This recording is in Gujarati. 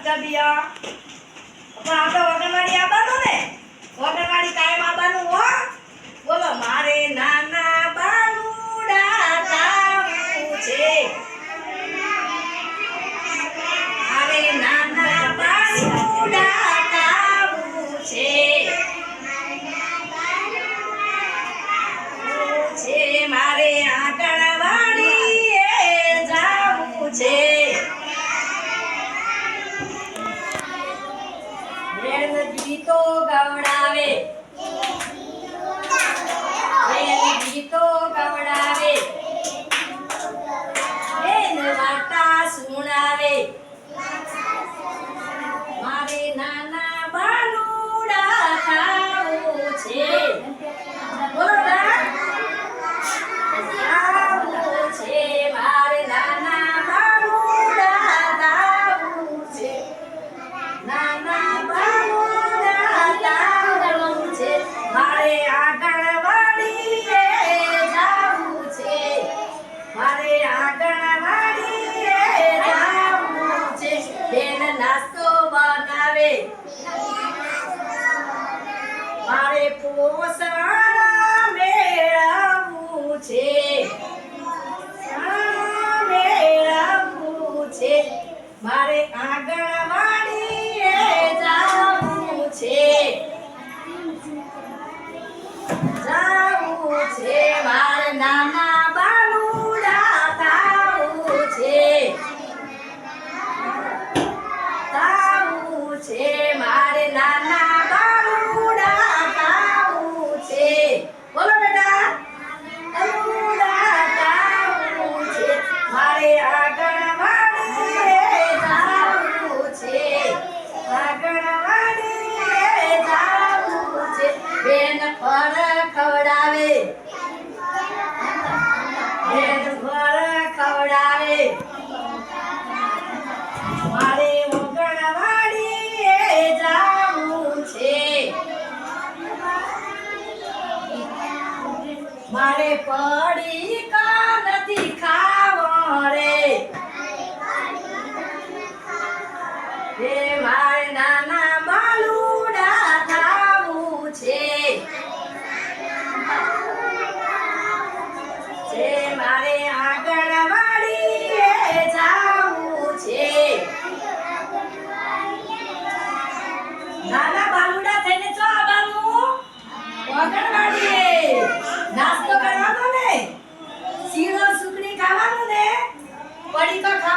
જબિયા પણ આપણે વગરવાડી આવવાનું ને. વગરવાડી કાયમ આવવાનું હો nine. બનાવે મારે પોષણ મેળવવું છે. મેળવવું છે. મારે આંગણવાડીએ જાવું છે. જાવું છે. મારે આંગણવાડીએ જાવું છે. આંગણવાડીએ જાવું છે. બેન ફળ ખવડાવે. બેન ખવડાવે. મારે આંગણવાડીએ જાવું છે. મારે પડી કા નથી गाड़ी का